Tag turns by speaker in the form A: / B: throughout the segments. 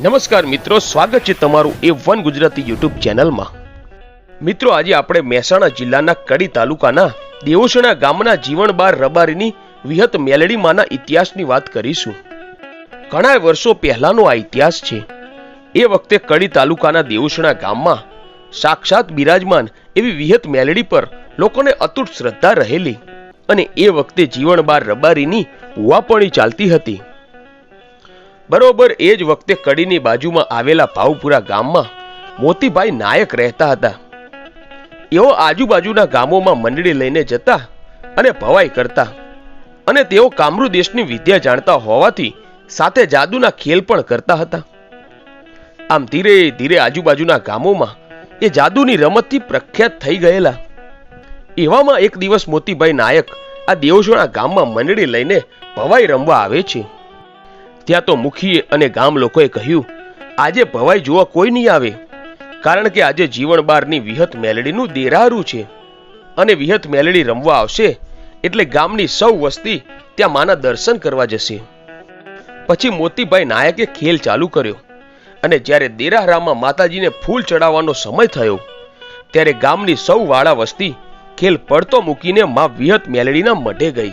A: નમસ્કાર મિત્રો, સ્વાગત છે તમારું એ વન ગુજરાતી યુટ્યુબ ચેનલમાં. મિત્રો, આજે આપણે મહેસાણા જિલ્લાના કડી તાલુકાના દેવોસણા ગામના જીવનબાર રબારીની વિહત મેલડીમાંના ઇતિહાસની વાત કરીશું. ઘણા વર્ષો પહેલાનો આ ઇતિહાસ છે. એ વખતે કડી તાલુકાના દેવોસણા ગામમાં સાક્ષાત બિરાજમાન એવી વિહત મેલડી પર લોકોને અતૂટ શ્રદ્ધા રહેલી અને એ વખતે જીવનબાર રબારીની ઉવાપણી ચાલતી હતી. બરોબર એ જ વખતે કડીની બાજુમાં આવેલા ભાવપુરા ગામમાં મોતીભાઈ નાયક રહેતા હતા. એઓ આજુબાજુના ગામોમાં મંડળી લઈને જતા અને ભવાઈ કરતા અને તેઓ કામરૂ દેશની વિદ્યા જાણતા હોવાથી સાથે જાદુના ખેલ પણ કરતા હતા. આમ ધીરે ધીરે આજુબાજુના ગામોમાં એ જાદુની રમતથી પ્રખ્યાત થઈ ગયેલા. એવામાં એક દિવસ મોતીભાઈ નાયક આ દેવજોણા ગામમાં મંડળી લઈને ભવાઈ રમવા આવે છે. ત્યાં તો મુખીએ અને ગામ લોકોએ કહ્યું, આજે ભવાઈ જોવા કોઈ નહીં આવે, કારણ કે આજે જીવનબારની વિહત મેલડીનું દેરારું છે. અને વિહત મેલડી રમવા આવશે, એટલે ગામની સૌ વસ્તી ત્યાં માના દર્શન કરવા જશે. પછી મોતીભાઈ નાયકે ખેલ ચાલુ કર્યો, અને જ્યારે દેરાહરામાં માતાજીને ફૂલ ચડાવવાનો સમય થયો, ત્યારે ગામની સૌ વાળા વસ્તી ખેલ પડતો મૂકીને માં વિહત મેલડીના મઢે ગઈ.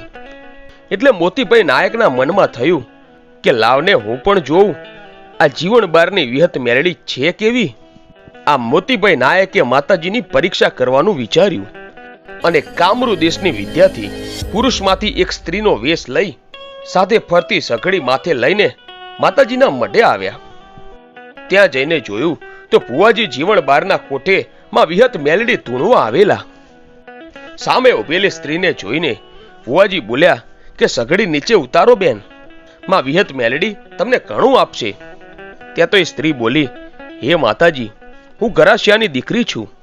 A: એટલે મોતીભાઈ નાયકના મનમાં થયું કે લાવને હું પણ જોઉં? આ જીવન બારની વિહત મેળડી છે કેવી? આ મોતીભાઈ નાયકે માતાજીની પરીક્ષા કરવાનું વિચાર્યું અને કામરૂ દેશની વિદ્યાથી પુરુષમાંથી એક સ્ત્રીનો વેશ લઈ સાથે ફરતી સઘળી માથે લઈને માતાજીના મઢે આવ્યા. ત્યાં જઈને જોયું તો ભુવાજી જીવણ બારના કોઠે માં વિહત મેલડી ધૂણવા આવેલા. સામે ઉભેલી સ્ત્રીને જોઈને ભુવાજી બોલ્યા કે સઘળી નીચે ઉતારો બેન. માં વિહત મેલડી તમને ઘણું આપશે. ત્યાં તો એ સ્ત્રી બોલી, હે માતાજી, હું ગરાશિયાની દીકરી છું.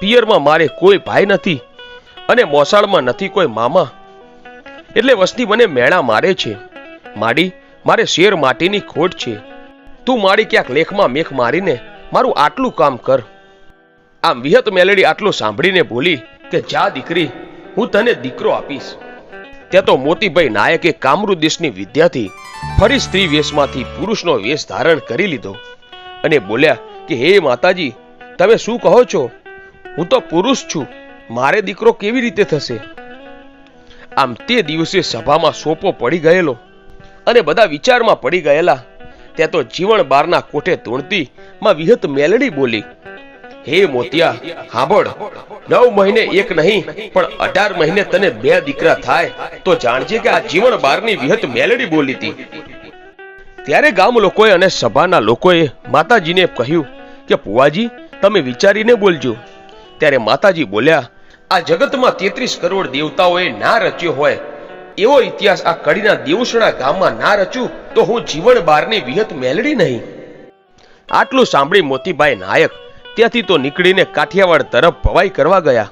A: પિયરમાં મારે કોઈ ભાઈ નથી અને મોસાળમાં નથી કોઈ મામા. એટલે વસ્તી મને મેળા મારે છે. માડી, મારે શેર માટીની ખોટ છે. તું મારી ક્યાંક લેખમાં મેખ મારીને મારું આટલું કામ કર. આમ વિહત મેલડી આટલું સાંભળીને બોલી કે, જા દીકરી, હું તને દીકરો આપીશ. ત્યાં તો મોતીભાઈ નાયકે કામરૂ દેશની વિદ્યાથી ફરી સ્ત્રી વેશમાંથી પુરુષનો વેશ ધારણ કરી લીધો. અને બોલ્યા કે, હે માતાજી, તમે શું કહો છો? હું તો પુરુષ છું. મારે દીકરો કેવી રીતે થશે? આમ તે દિવસે સભામાં સોપો પડી ગયેલો અને બધા વિચારમાં પડી ગયેલા. ત્યાં તો જીવન બારના કોઠે ધૂણતી માં વિહત મેલડી બોલી હે મોતિયા, હાંભળ. નવ મહિને એક નહીં, પણ અઢાર મહિને તને બે દીકરા થાય, તો જાણજે કે આ જીવન બારની વિહત મેલડી બોલી હતી ત્યારે ગામ લોકોએ અને સભાના લોકોએ માતાજીને કહ્યું કે, પુવાજી, તમે વિચારીને બોલજો. ત્યારે માતાજી બોલ્યા, આ જગતમાં તેત્રીસ કરોડ દેવતાઓએ ના રચ્યો હોય, એવો ઇતિહાસ આ કડીના દેવસણા ગામમાં ના રચ્યું, તો હું જીવન બારની વિહત મેલડી નહીં. આટલું સાંભળી મોતીભાઈ નાયક ત્યાંથી તો નીકળીને કાઠિયાવાડ તરફ ભવાઈ કરવા ગયા.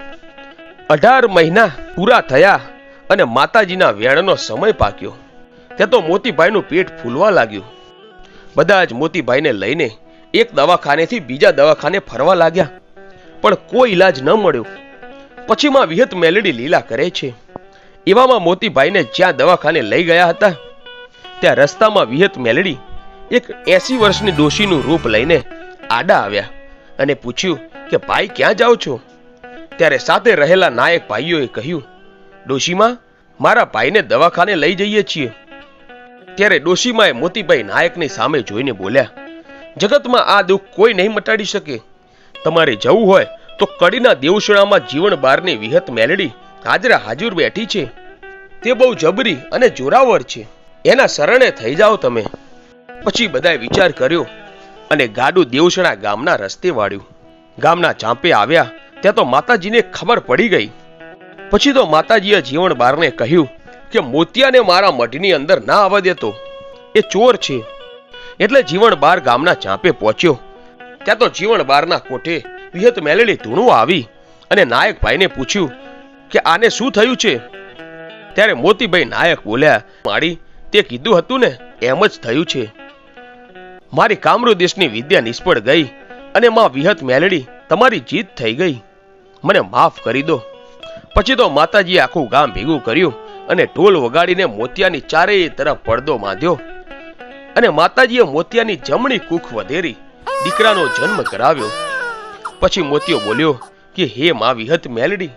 A: અઢાર મહિના પૂરા થયા અને માતાજીના વેણનો સમય પાક્યો. ત્યાં તો મોતીભાઈનું પેટ ફૂલવા લાગ્યું. બધા જ મોતીભાઈને લઈને એક દવાખાનેથી બીજા દવાખાને ફરવા લાગ્યા. પણ કોઈ ઈલાજ ન મળ્યો. પછીમાં વિહત મેલડી લીલા કરે છે. એવામાં મોતીભાઈને જ્યાં દવાખાને લઈ ગયા હતા, ત્યાં રસ્તામાં વિહત મેલડી એક એસી વર્ષની ડોશીનું રૂપ લઈને આડા આવ્યા. અને પૂછ્યું કે, ભાઈ, ક્યાં જાઓ છો? ત્યારે સાથે રહેલા નાયક ભાઈઓએ કહ્યું, ડોશીમાં, મારા ભાઈને દવાખાને લઈ જઈએ છીએ. ત્યારે ડોશીમાએ મોતીભાઈ નાયકની સામે જોઈને બોલ્યા, જગતમાં આ દુઃખ કોઈ નહીં મટાડી શકે. તમારે જવું હોય તો કડીના દેવશણામાં જીવન બારની વિહત મેલડી હાજરા હાજર બેઠી છે. તે બહુ જબરી અને જોરાવર છે. એના શરણે થઈ જાઓ તમે. પછી બધાએ વિચાર કર્યો અને ગાડું દેવસણા ગામના રસ્તે વાળ્યું. ગામના ચાંપે આવ્યા, ત્યાં તો માતાજીને ખબર પડી ગઈ. પછી તો માતાજીએ જીવણ બારને કહ્યું કે મોતિયાને મારા મઢની અંદર ના આવવા દેતો એ ચોર છે. એટલે જીવણ બાર ગામના ચાંપે પહોંચ્યો. ત્યાં તો જીવણ બારના કોઠે વિહત મેલેલી ધૂણું આવી અને નાયક ભાઈને પૂછ્યું કે આને શું થયું છે? ત્યારે મોતીભાઈ નાયક બોલ્યા માડી તે કીધું હતું ને, એમ જ થયું છે. મારી કામરુદેશની વિદ્યા નિષ્ફળ ગઈ અને માં વિહત મેલડી તમારી જીત થઈ ગઈ. મને માફ કરી દો. પછી તો માતાજીએ આખું ગામ ભેગું કર્યું અને ઢોલ વગાડીને મોતિયાની ચારેય તરફ પડદો બાંધ્યો અને માતાજીએ મોતિયાની જમણી કૂખ વધેરી દીકરાનો જન્મ કરાવ્યો. પછી મોતિયો બોલ્યો કે, હે મા વિહત મેલડી,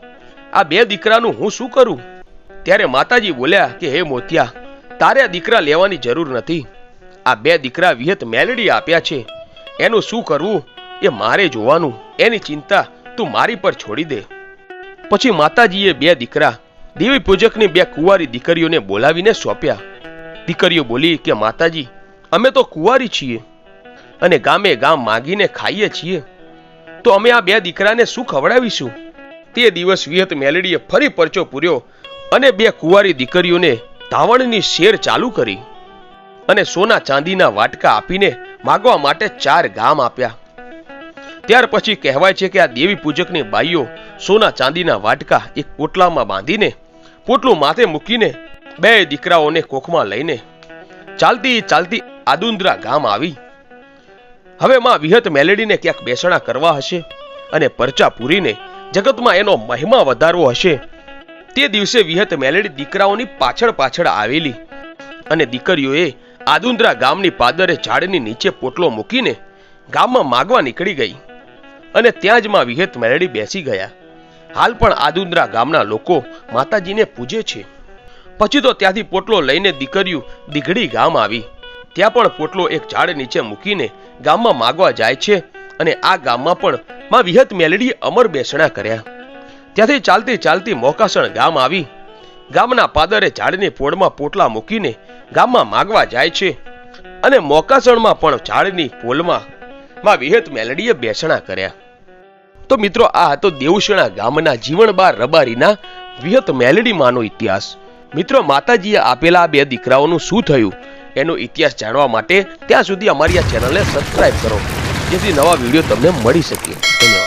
A: આ બે દીકરાનું હું શું કરું? ત્યારે માતાજી બોલ્યા કે, હે મોતિયા, તારે દીકરા લેવાની જરૂર નથી. આ બે દીકરા વિહત મેલડી આપ્યા છે. એનું શું કરવું? એ મારે જોવાનું. એની ચિંતા તું મારી પર છોડી દે. પછી માતાજીએ બે દીકરા, દેવી પૂજકની બે કુંવારી દીકરીઓને બોલાવીને સોંપ્યા. દીકરીઓ બોલી કે, માતાજી, અમે તો કુંવારી છીએ અને ગામે ગામ માગીને ખાઈએ છીએ. તો અમે આ બે દીકરાને શું ખવડાવીશું? તે દિવસ વિહત મેલડીએ ફરી પરચો પૂર્યો અને બે કુંવારી દીકરીઓને ધાવણની શેર ચાલુ કરી. અને સોના ચાંદીના વાટકા આપીને માગવા માટે ચાર ગામ આપ્યા. ત્યાર પછી કહેવાય છે કે આ દેવી પૂજકની બાઈઓ સોના ચાંદીના વાટકા એક પોટલામાં બાંધીને પોટલું માથે મૂકીને બે દીકરાઓને કોખમાં લઈને ચાલતી ચાલતી આદુંદ્રા ગામ આવી. હવે માં વિહત મેલેડીને ક્યાંક બેસણા કરવા હશે અને પરચા પૂરીને જગતમાં એનો મહિમા વધારવો હશે. તે દિવસે વિહત મેલેડી દીકરાઓની પાછળ પાછળ આવેલી અને દીકરીઓએ આદુંદ્રા ગામની પાદરે ઝાડની નીચે પોટલો મૂકીને ગામમાં માગવા નીકળી ગઈ અને ત્યાં જ માં વિહત મેળડી બેસી ગયા. હાલ પણ આદુંદ્રા ગામના લોકો માતાજીને પૂજે છે. પછી તો ત્યાંથી પોટલો લઈને દીકરીઓ દીઘડી ગામ આવી. ત્યાં પણ પોટલો એક ઝાડ નીચે મૂકીને ગામમાં માગવા જાય છે અને આ ગામમાં પણ માં વિહત મેલડીએ અમર બેસણા કર્યા. ત્યાંથી ચાલતી ચાલતી મોકાસણ ગામ આવી. ગામના પાદરે ઝાડની પોળમાં પોટલા મૂકીને ગામમાં માગવા જાય છે અને મોકાસણમાં પણ ઝાડની પોલમાં માં વિહત મેલડીએ બેસણા કર્યા. તો મિત્રો, આ હતો દેવશણા ગામના જીવણબાર રબારીના વિહત મેલડીમાંનો ઇતિહાસ. મિત્રો, માતાજીએ આપેલા આ બે દીકરાઓનું શું થયું એનો ઇતિહાસ જાણવા માટે ત્યાં સુધી અમારી આ ચેનલને સબસ્ક્રાઇબ કરો, જેથી નવા વીડિયો તમને મળી શકે. ધન્યવાદ.